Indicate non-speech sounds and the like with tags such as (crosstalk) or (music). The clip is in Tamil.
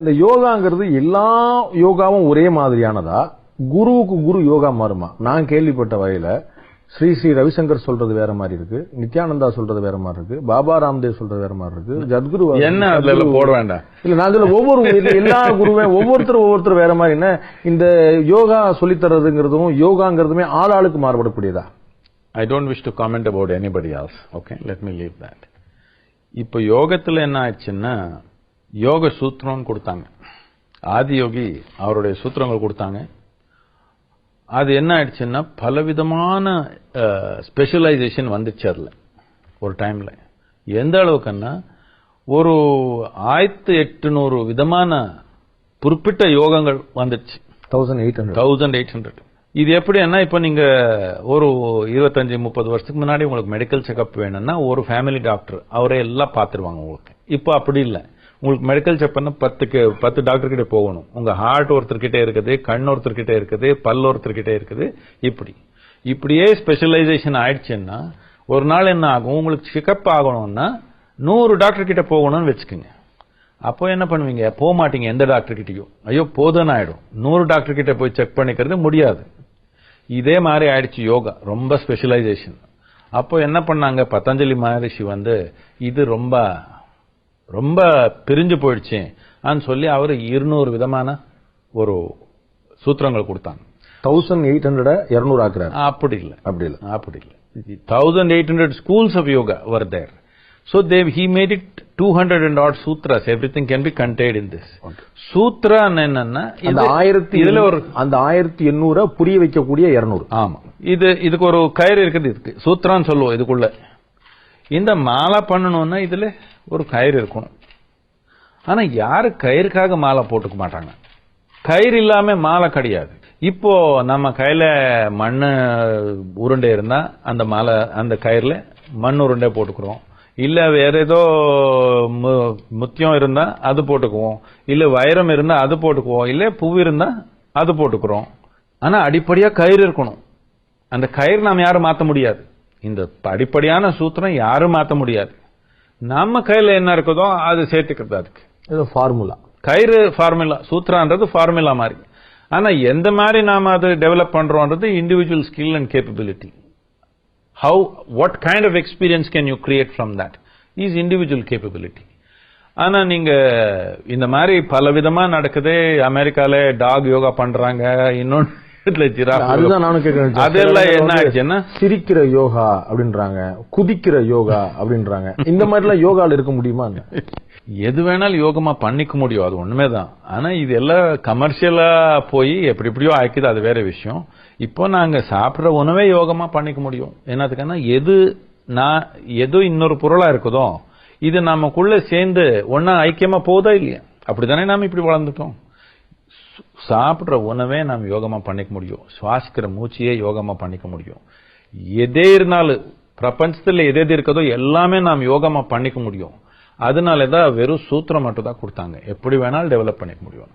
இந்த யோகாங்கிறது எல்லா யோகாவும் ஒரே மாதிரியானதா? குருவுக்கு குரு யோகா மாறுமா? நான் கேள்விப்பட்ட வகையில ஸ்ரீ ஸ்ரீ ரவிசங்கர் சொல்றது வேற மாதிரி இருக்கு நித்யானந்தா சொல்றது வேற மாதிரி இருக்கு பாபா ராம்தேவ் சொல்றது வேற மாதிரி இருக்கு ஜத்குரு என்ன அதுல போட வேண்டாம். இல்ல நான் சொல்ல ஒவ்வொரு (laughs) எல்லா குருவே ஒவ்வொருத்தரும் ஒவ்வொருத்தர் வேற மாதிரி என்ன? இந்த யோகா சொல்லித் தர்றதுங்கிறதும் யோகாங்கிறதுமே ஆள் ஆளுக்கு மாறுபடக்கூடியதா? I don't wish to comment about anybody else okay let me leave that இப்போ யோகத்துல என்ன ஆயிடுச்சுன்னா யோக சூத்திரம்னு கொடுத்தாங்க. ஆதியோகி அவருடைய சூத்திரங்கள் கொடுத்தாங்க. அது என்ன ஆயிடுச்சுன்னா பலவிதமான ஸ்பெஷலைசேஷன் வந்துச்சு அதுல ஒரு டைம்ல எந்த அளவுக்குன்னா ஒரு ஆயிரத்தி எட்டுநூறு விதமான குறிப்பிட்ட யோகங்கள் வந்துச்சு. Thousand eight hundred thousand eight hundred இது எப்படின்னா இப்போ நீங்க ஒரு இருபத்தஞ்சு முப்பது வருஷத்துக்கு முன்னாடி உங்களுக்கு மெடிக்கல் செக்அப் வேணும்னா ஒரு ஃபேமிலி டாக்டர் அவரே எல்லாம் பார்த்துருவாங்க உங்களுக்கு. இப்போ அப்படி இல்லை. உங்களுக்கு மெடிக்கல் செக்அப்னா பத்துக்கு பத்து டாக்டர் கிட்ட போகணும். உங்க ஹார்ட் ஒருத்தர்கிட்ட இருக்குது கண் ஒருத்தர்கிட்ட இருக்குது பல் ஒருத்தர்கிட்ட இருக்குது இப்படி. இப்படியே ஸ்பெஷலைசேஷன் ஆயிடுச்சுன்னா ஒரு நாள் என்ன ஆகும்? உங்களுக்கு செக்அப் ஆகணும்னா நூறு டாக்டர் கிட்ட போகணும்னு வச்சுக்கோங்க. அப்போ என்ன பண்ணுவீங்க? போக மாட்டீங்க எந்த டாக்டர் கிட்டயும். ஐயோ போதுன்னு ஆயிடும். நூறு டாக்டர் கிட்ட போய் செக் பண்ணிக்கிறது முடியாது. இதே மாதிரி ஆயிடுச்சு யோகா. ரொம்ப ஸ்பெஷலைசேஷன் அப்போ என்ன பண்ணாங்க? பதஞ்சலி மகரிஷி வந்து இது ரொம்ப ரொம்ப பிரிஞ்சு போயிடுச்சு சொல்லி அவர் இருநூறு விதமான ஒரு சூத்திரங்கள் கொடுத்தாங்க தௌசண்ட் எயிட் ஹண்ட்ரட் இருநூறு ஆக்குறாரு. அப்படி இல்லை. அப்படி இல்ல. அப்படி இல்லை. Thousand eight hundred schools of yoga were there so they've he made it two hundred and odd sutras everything can be contained in this sutra என்னன்னா இது- ஆயிரத்தி இதுல ஒரு அந்த ஆயிரத்தி எண்ணூற புரிய வைக்கக்கூடிய இருநூறு. ஆமா. இது இதுக்கு ஒரு கயிறு இருக்குது இதுக்கு. சூத்திரான்னு சொல்லுவோம் இதுக்குள்ள. இந்த மாலை பண்ணணும்னா இதில் ஒரு கயிறு இருக்கணும். ஆனால் யார் கயிறுக்காக மாலை போட்டுக்க மாட்டாங்க? கயிறு இல்லாமல் மாலை கிடையாது. இப்போ நம்ம கையில் மண் உருண்டை இருந்தால் அந்த மாலை அந்த கயிறில் மண் உருண்டை போட்டுக்கிறோம். இல்லை வேற ஏதோ மு- முத்தியம் இருந்தால் அது போட்டுக்குவோம். இல்லை வைரம் இருந்தால் அது போட்டுக்குவோம். இல்லை பூ இருந்தால் அது போட்டுக்கிறோம். ஆனால் அடிப்படையாக கயிறு இருக்கணும். அந்த கயிறு நாம் யாரும் மாற்ற முடியாது. இந்த அடிப்படையான சூத்திரம் யாரும் மாத்த முடியாது. நம்ம கையில என்ன இருக்குதோ அது சேர்த்துக்கிறது அதுக்கு. இது ஃபார்முலா கயிறு ஃபார்முலா சூத்ரான்றது ஃபார்முலா மாதிரி. ஆனா எந்த மாதிரி நாம அது develop பண்றோம்ன்றது individual skill and capability how what kind of experience can you create from that is individual capability ஆனா நீங்க இந்த மாதிரி பல விதமா நடக்குது அமெரிக்கால டாக் யோகா இடத்துல ஜிராஃப் அதுதான் நானும் கேட்கிறேன் அதெல்லாம் என்ன ஆயிடுச்சுன்னா சிரிக்கிற யோகா அப்படின்றாங்க குதிக்கிற யோகா அப்படின்றாங்க. இந்த மாதிரி எல்லாம் யோகால இருக்க முடியுமா எது வேணாலும் யோகமா பண்ணிக்க முடியும் அது ஒண்ணுமே தான். ஆனா இது எல்லாம் கமர்ஷியலா போய் எப்படி எப்படியோ ஆக்கிது அது வேற விஷயம். இப்போ நாங்க சாப்பிடுற உணவே யோகமா பண்ணிக்க முடியும். என்னத்துக்குன்னா எது நான் எது இன்னொரு பொருளா இருக்குதோ இது நமக்குள்ள சேர்ந்து ஒன்னா ஐக்கியமா போதா இல்லையா? அப்படித்தானே நாம இப்படி வளர்ந்துட்டோம். சாப்பிடுற உணவே நாம் யோகமா பண்ணிக்க முடியும். சுவாசிக்கிற மூச்சையே யோகமா பண்ணிக்க முடியும். எதே இருந்தாலும் பிரபஞ்சத்துல எது எது இருக்கதோ எல்லாமே நாம் யோகமா பண்ணிக்க முடியும். அதனால தான் வெறும் சூத்திரம் மட்டும் தான் கொடுத்தாங்க. எப்படி வேணாலும் டெவலப் பண்ணிக்க முடியும்.